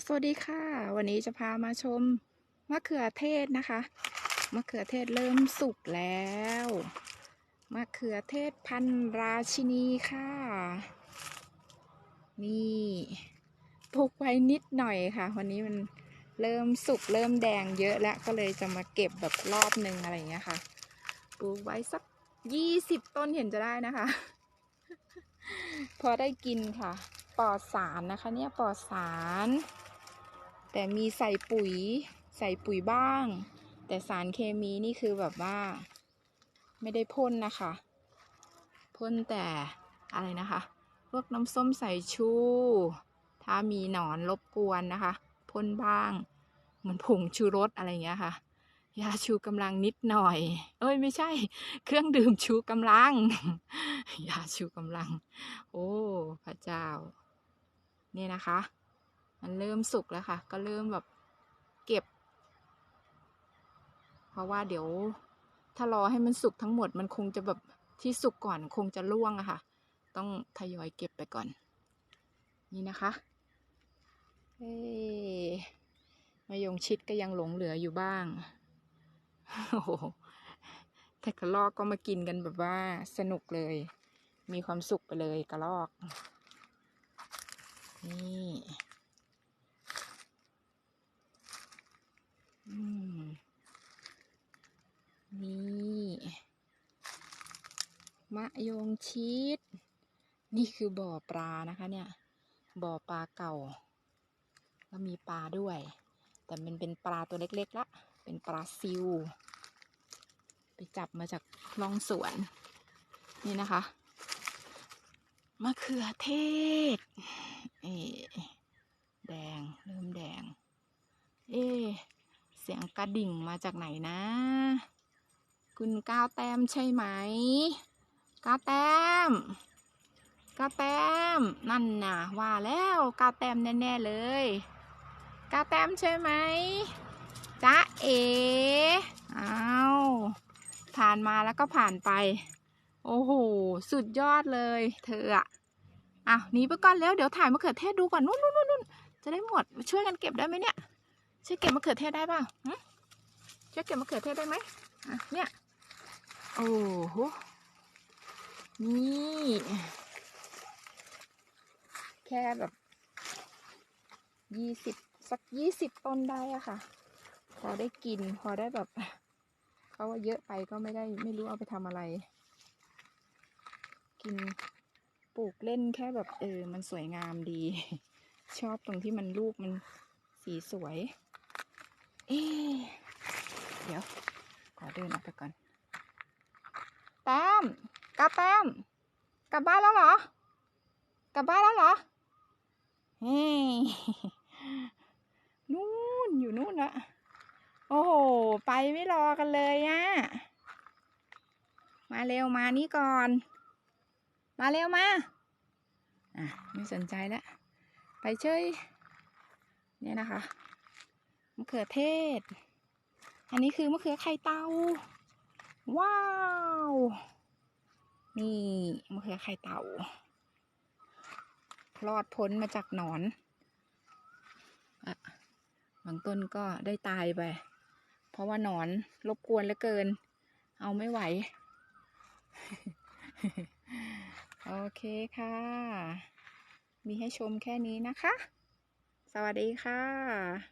สวัสดีค่ะ วันนี้จะพามาชมมะเขือเทศนะคะ มะเขือเทศเริ่มสุกแล้ว มะเขือเทศพันราชินีค่ะ นี่ปลูกไว้นิดหน่อยค่ะ วันนี้มันเริ่มสุกเริ่มแดงเยอะแล้วก็เลยจะมาเก็บแบบรอบหนึ่งอะไรอย่างเงี้ยค่ะ ปลูกไว้สักยี่สิบต้นเห็นจะได้นะคะ พอได้กินค่ะ ปลอดสารนะคะเนี่ยปลอดสาร แต่มีใส่ปุ๋ย ใส่ปุ๋ยบ้าง แต่สารเคมีนี่คือแบบว่า ไม่ได้พ่นนะคะ พ่นแต่อะไรนะคะ พวกน้ำส้มใสายชู ถ้ามีหนอนรบกวนนะคะพ่นบ้าง เหมือนผงชูรสอะไรอย่างเงี้ยค่ะยาชูกำลังนิดหน่อย เอ้ยไม่ใช่ เครื่องดื่มชูกำลัง ยาชูกำลัง โอ้ พระเจ้า เนี่ยนะคะ มันเริ่มสุกแล้วค่ะ ก็เริ่มแบบเก็บ เพราะว่าเดี๋ยวถ้ารอให้มันสุกทั้งหมดมันคงจะแบบที่สุกก่อนคงจะร่วงอะค่ะ ต้องทยอยเก็บไปก่อน นี่นะคะเอ๊ะมายงชิดก็ยังหลงเหลืออยู่บ้าง โอ้โหแต่กระลอกก็มากินกันแบบว่าสนุกเลย มีความสุขไปเลยกระลอก นี่อืมนี่มะยงชิดนี่คือบ่อปลานะคะเนี่ย บ่อปลาเก่า ก็มีปลาด้วย แต่มันเป็นปลาตัวเล็กๆละเป็นปลาซิว ไปจับมาจากลองสวน นี่นะคะมะเขือเทศ เอ๊ะแดง เริ่มแดง เอ๊ะเสียงกระดิ่งมาจากไหนนะ คุณก้าวแต้มใช่ไหมก้าวแต้มก้าวแต้มนั่นน่ะว่าแล้วก้าวแต้มแน่ๆเลยก้าวแต้มใช่ไหมจ๊ะเอ๋อ้าวผ่านมาแล้วก็ผ่านไป โอ้โห สุดยอดเลย เธออะ อะหนีไปก่อนแล้วเดี๋ยวถ่ายมะเขือเทศดูก่อนนู่นนู่นนู่นนู่นจะได้หมดช่วยกันเก็บได้ไหมเนี่ยช่วยเก็บมะเขือเทศได้เปล่าหึช่วยเก็บมะเขือเทศได้ไหมเนี่ยโอ้โหนี่แค่แบบยี่สิบสักยี่สิบต้นได้อะค่ะ พอได้กินพอได้แบบเขาว่าเยอะไปก็ไม่ได้ไม่รู้เอาไปทำอะไร กิน ปลูกเล่นแค่แบบเออ มันสวยงามดี ชอบตรงที่มันลูกมันสีสวย เอ๊เดี๋ยว ขอเดินออกไปก่อน แต้มกลับแต้มกลับบ้านแล้วเหรอ กลับบ้านแล้วเหรอ เฮ้นู่นอยู่นู่นละโอ้โห ไปไม่รอกันเลยอะ มาเร็วมานี่ก่อน มาเร็วมา อะ ไม่สนใจแล้ว ไปเชยเนี่ยนะคะ มะเขือเทศ อันนี้คือมะเขือไข่เตา ว้าว นี่มะเขือไข่เต่ารอดพ้นมาจากหนอนอะบางต้นก็ได้ตายไป เพราะว่าหนอนรบกวนเหลือเกิน เอาไม่ไหว โอเคค่ะ มีให้ชมแค่นี้นะคะ สวัสดีค่ะ